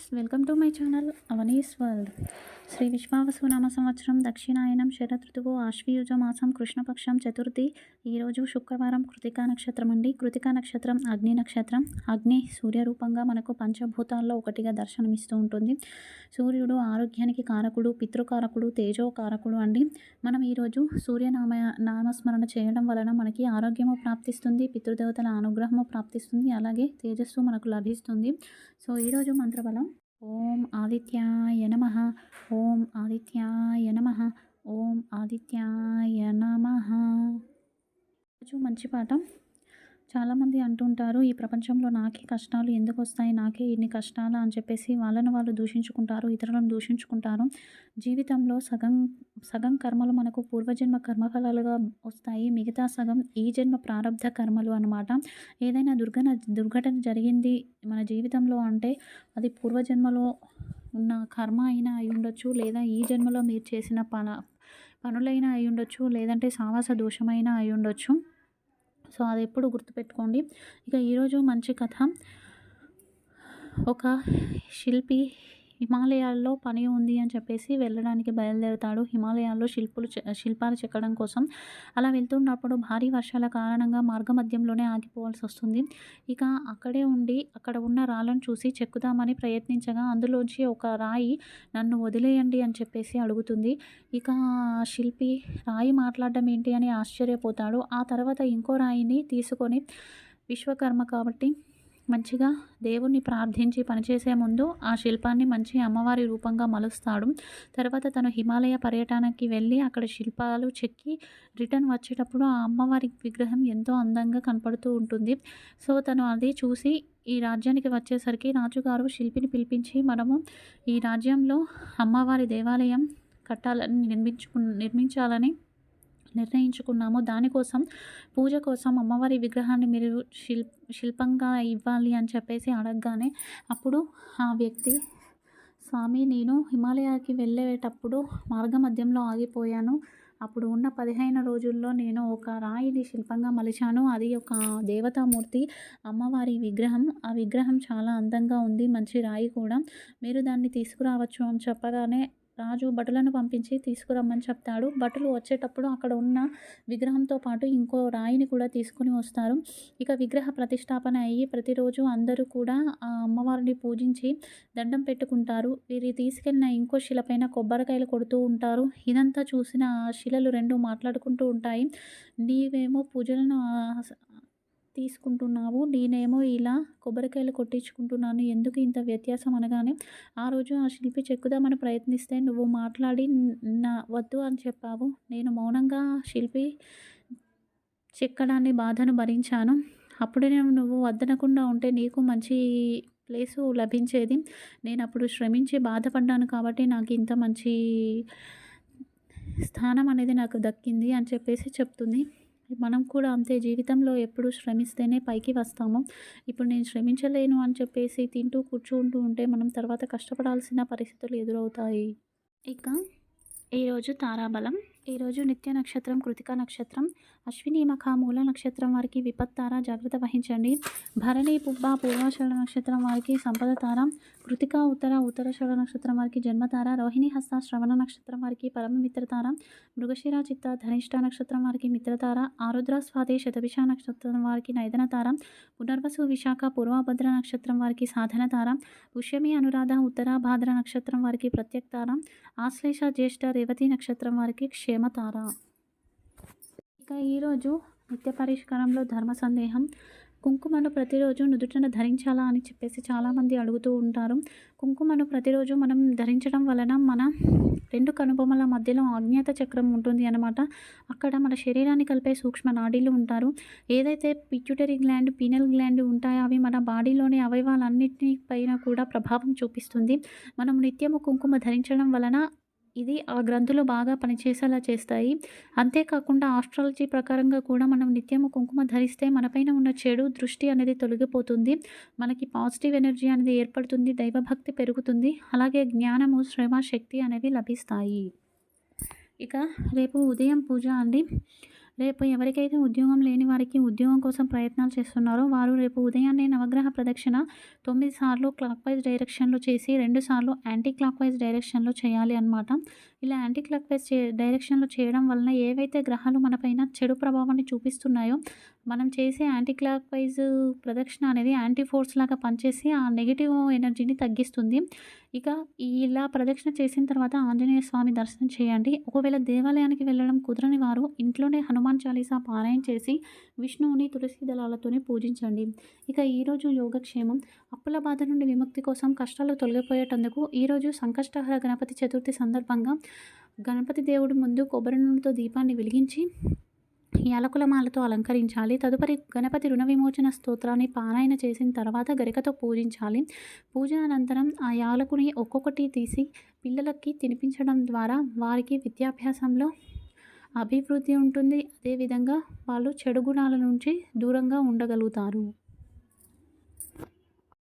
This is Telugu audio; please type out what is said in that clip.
Viewers welcome to my channel Avani's world Shri Vishvavasu నామ సంవత్సరం దక్షిణాయనం శరదృతువు ఆశ్వయుజ మాసం కృష్ణపక్షం చతుర్థి. ఈరోజు శుక్రవారం కృతికా నక్షత్రం అండి. కృతికా నక్షత్రం అగ్ని నక్షత్రం. అగ్ని సూర్యరూపంగా మనకు పంచభూతాల్లో ఒకటిగా దర్శనమిస్తూ ఉంటుంది. సూర్యుడు ఆరోగ్యానికి కారకుడు పితృకారకుడు తేజో కారకుడు అండి. మనం ఈరోజు సూర్యనామ నామస్మరణ చేయడం వలన మనకి ఆరోగ్యము ప్రాప్తిస్తుంది పితృదేవతల అనుగ్రహము ప్రాప్తిస్తుంది అలాగే తేజస్సు మనకు లభిస్తుంది. సో ఈరోజు మంత్రబలం ఓం ఆదిత్యాయ నమ. ఓం ఆదిత్యాయ నమ. ఓం ఆదిత్యాయ నమ. ఈరోజు మంచి పాఠం. చాలామంది అంటుంటారు ఈ ప్రపంచంలో నాకే కష్టాలు ఎందుకు వస్తాయి నాకే ఇన్ని కష్టాలు? అని చెప్పేసి వాళ్ళను వాళ్ళు దూషించుకుంటారు ఇతరులను దూషించుకుంటారు. జీవితంలో సగం సగం కర్మలు మనకు పూర్వజన్మ కర్మఫలాలుగా వస్తాయి. మిగతా సగం ఈ జన్మ ప్రారంధ కర్మలు అనమాట ఏదైనా దుర్ఘన దుర్ఘటన జరిగింది మన జీవితంలో అంటే అది పూర్వజన్మలో ఉన్న కర్మ అయినా అయి ఉండొచ్చు లేదా ఈ జన్మలో మీరు చేసిన పన పనులైనా అయి ఉండొచ్చు లేదంటే సావాస దోషమైనా అయి ఉండొచ్చు. సో అది ఎప్పుడు గుర్తుపెట్టుకోండి. ఇక ఈరోజు మంచి కథ. ఒక శిల్పి హిమాలయాల్లో పని ఉంది అని చెప్పేసి వెళ్ళడానికి బయలుదేరుతాడు. హిమాలయాల్లో శిల్పులు చె- శిల్పాలు చెక్కడం కోసం అలా వెళ్తున్నప్పుడు భారీ వర్షాల కారణంగా మార్గ మధ్యంలోనే ఆగిపోవాల్సి వస్తుంది. ఇక అక్కడే ఉండి అక్కడ ఉన్న రాళ్ళను చూసి చెక్కుదామని ప్రయత్నించగా అందులోంచి ఒక రాయి నన్ను వదిలేయండి అని చెప్పేసి అడుగుతుంది. ఇక శిల్పి రాయి మాట్లాడడం ఏంటి అని ఆశ్చర్యపోతాడు. ఆ తర్వాత ఇంకో రాయిని తీసుకొని విశ్వకర్మ కాబట్టి మంచిగా దేవుణ్ణి ప్రార్థించి పనిచేసే ముందు ఆ శిల్పాన్ని మంచి అమ్మవారి రూపంగా మలుస్తాడు. తర్వాత తను హిమాలయ పర్యటనకి వెళ్ళి అక్కడ శిల్పాలు చెక్కి రిటర్న్ వచ్చేటప్పుడు ఆ అమ్మవారి విగ్రహం ఎంతో అందంగా కనపడుతూ ఉంటుంది. సో తను అది చూసి ఈ రాజ్యానికి వచ్చేసరికి రాజుగారు శిల్పిని పిలిపించి మనము ఈ రాజ్యంలో అమ్మవారి దేవాలయం కట్టాలని నిర్మించుకు నిర్మించాలని నిర్ణయించుకున్నాము. దానికోసం పూజ కోసం అమ్మవారి విగ్రహాన్ని మీరు శిల్ శిల్పంగా ఇవ్వాలి అని చెప్పేసి అడగగానే అప్పుడు ఆ వ్యక్తి స్వామి నేను హిమాలయాకి వెళ్ళేటప్పుడు మార్గ మధ్యంలో ఆగిపోయాను. అప్పుడు ఉన్న పదిహేను రోజుల్లో నేను ఒక రాయిని శిల్పంగా మలిచాను. అది ఒక దేవతామూర్తి అమ్మవారి విగ్రహం. ఆ విగ్రహం చాలా అందంగా ఉంది. మంచి రాయి కూడా. మీరు దాన్ని తీసుకురావచ్చు అని చెప్పగానే రాజు భటులను పంపించి తీసుకురమ్మని చెప్తాడు. భటులు వచ్చేటప్పుడు అక్కడ ఉన్న విగ్రహంతో పాటు ఇంకో రాయిని కూడా తీసుకుని వస్తారు. ఇక విగ్రహ ప్రతిష్టాపన అయ్యి ప్రతిరోజు అందరూ కూడా ఆ అమ్మవారిని పూజించి దండం పెట్టుకుంటారు. వీరి తీసుకెళ్ళిన ఇంకో శిలపైన కొబ్బరికాయలు కొడుతూ ఉంటారు. ఇదంతా చూసిన ఆ శిలలు రెండు మాట్లాడుకుంటూ ఉంటాయి. నీవేమో పూజలను తీసుకుంటున్నావు? నేనేమో ఇలా కొబ్బరికాయలు కొట్టించుకుంటున్నాను. ఎందుకు ఇంత వ్యత్యాసం అనగానే ఆ రోజు ఆ శిల్పి చెక్కుదామని ప్రయత్నిస్తే నువ్వు మాట్లాడి నా వద్దు అని చెప్పావు. నేను మౌనంగా శిల్పి చెక్కడాన్ని బాధను భరించాను. అప్పుడే నువ్వు వద్దనకుండా ఉంటే నీకు మంచి ప్లేసు లభించేది. నేను అప్పుడు శ్రమించి బాధపడ్డాను కాబట్టి నాకు ఇంత మంచి స్థానం అనేది నాకు దక్కింది అని చెప్పేసి చెప్తుంది. మనం కూడా అంతే జీవితంలో ఎప్పుడు శ్రమిస్తేనే పైకి వస్తాము. ఇప్పుడు నేను శ్రమించలేను అని చెప్పేసి తింటూ కూర్చుంటూ ఉంటే మనం తర్వాత కష్టపడాల్సిన పరిస్థితులు ఎదురవుతాయి. ఇక ఈరోజు తారాబలం. ఈరోజు నిత్య నక్షత్రం కృతికా నక్షత్రం అశ్విని మఖ మూల నక్షత్రం వారికి విపత్తార జాగ్రత్త వహించండి. భరణి పుబ్బ పూర్వాషాఢ నక్షత్రం వారికి సంపద తార కృతిక ఉత్తర ఉత్తరాషాఢ నక్షత్రం వారికి జన్మతార రోహిణి హస్త శ్రవణ నక్షత్రం వారికి పరమ మిత్రతార మృగశిర చిత్త ధనిష్ట నక్షత్రం వారికి మిత్రతార ఆరుద్ర స్వాతి శతభిష నక్షత్రం వారికి నైదన తార పునర్వసు విశాఖ పూర్వభద్ర నక్షత్రం వారికి సాధన తార పుష్యమి అనురాధ ఉత్తరాభాద్ర నక్షత్రం వారికి ప్రత్యక్ తార ఆశ్లేష జ్యేష్ఠ రేవతి నక్షత్రం వారికి క్షేమతార. ఇక ఈరోజు నిత్య పరిష్కారంలో ధర్మ సందేహం. కుంకుమను ప్రతిరోజు నుదుటన ధరించాలా అని చెప్పేసి చాలామంది అడుగుతూ ఉంటారు. కుంకుమను ప్రతిరోజు మనం ధరించడం వలన మన రెండు కనుబొమ్మల మధ్యలో అజ్ఞాత చక్రం ఉంటుంది అనమాట అక్కడ మన శరీరాన్ని కలిపే సూక్ష్మ నాడీలు ఉంటారు. ఏదైతే పిట్యూటరీ గ్లాండ్ పీనల్ గ్లాండ్ ఉంటాయో అవి మన బాడీలోని అవయవాలన్నింటి పైన కూడా ప్రభావం చూపిస్తుంది. మనం నిత్యము కుంకుమ ధరించడం వలన ఇది ఆ గ్రంథులు బాగా పనిచేసేలా చేస్తాయి. అంతేకాకుండా ఆస్ట్రాలజీ ప్రకారంగా కూడా మనం నిత్యము కుంకుమ ధరిస్తే మనపైన ఉన్న చెడు దృష్టి అనేది తొలగిపోతుంది. మనకి పాజిటివ్ ఎనర్జీ అనేది ఏర్పడుతుంది దైవభక్తి పెరుగుతుంది. అలాగే జ్ఞానము శ్రమ శక్తి అనేవి లభిస్తాయి. ఇక రేపు ఉదయం పూజ అండి. రేపు ఎవరికైతే ఉద్యోగం లేని వారికి ఉద్యోగం కోసం ప్రయత్నాలు చేస్తున్నారో వారు రేపు ఉదయాన్నే నవగ్రహ ప్రదక్షిణ తొమ్మిది సార్లు క్లాక్ వైజ్ డైరెక్షన్లో చేసి రెండు సార్లు యాంటీ క్లాక్ వైజ్ డైరెక్షన్లో చేయాలి అనమాట ఇలా యాంటీ క్లాక్ వైజ్ చే డైరెక్షన్లో చేయడం వలన ఏవైతే గ్రహాలు మనపైన చెడు ప్రభావాన్ని చూపిస్తున్నాయో మనం చేసే యాంటీ క్లాక్ వైజ్ ప్రదక్షిణ అనేది యాంటీ ఫోర్స్ లాగా పనిచేసి ఆ నెగిటివ్ ఎనర్జీని తగ్గిస్తుంది. ఇక ఇలా ప్రదక్షిణ చేసిన తర్వాత ఆంజనేయ స్వామి దర్శనం చేయండి. ఒకవేళ దేవాలయానికి వెళ్ళడం కుదరని వారు ఇంట్లోనే హనుమాన్ చాలీసా పారాయణ చేసి విష్ణువుని తులసి దళాలతోనే పూజించండి. ఇక ఈరోజు యోగక్షేమం. అప్పుల బాధ నుండి విముక్తి కోసం కష్టాలు తొలగిపోయేటందుకు ఈరోజు సంకష్టహర గణపతి చతుర్థి సందర్భంగా గణపతి దేవుడి ముందు కొబ్బరి నూనెతో దీపాన్ని వెలిగించి యాలకుల మాలతో అలంకరించాలి. తదుపరి గణపతి రుణ విమోచన స్తోత్రాన్ని పారాయణ చేసిన తర్వాత గరికతో పూజించాలి. పూజ అనంతరం ఆ యాలకుని ఒక్కొక్కటి తీసి పిల్లలకి తినిపించడం ద్వారా వారికి విద్యాభ్యాసంలో అభివృద్ధి ఉంటుంది. అదేవిధంగా వాళ్ళు చెడు గుణాల నుంచి దూరంగా ఉండగలుగుతారు.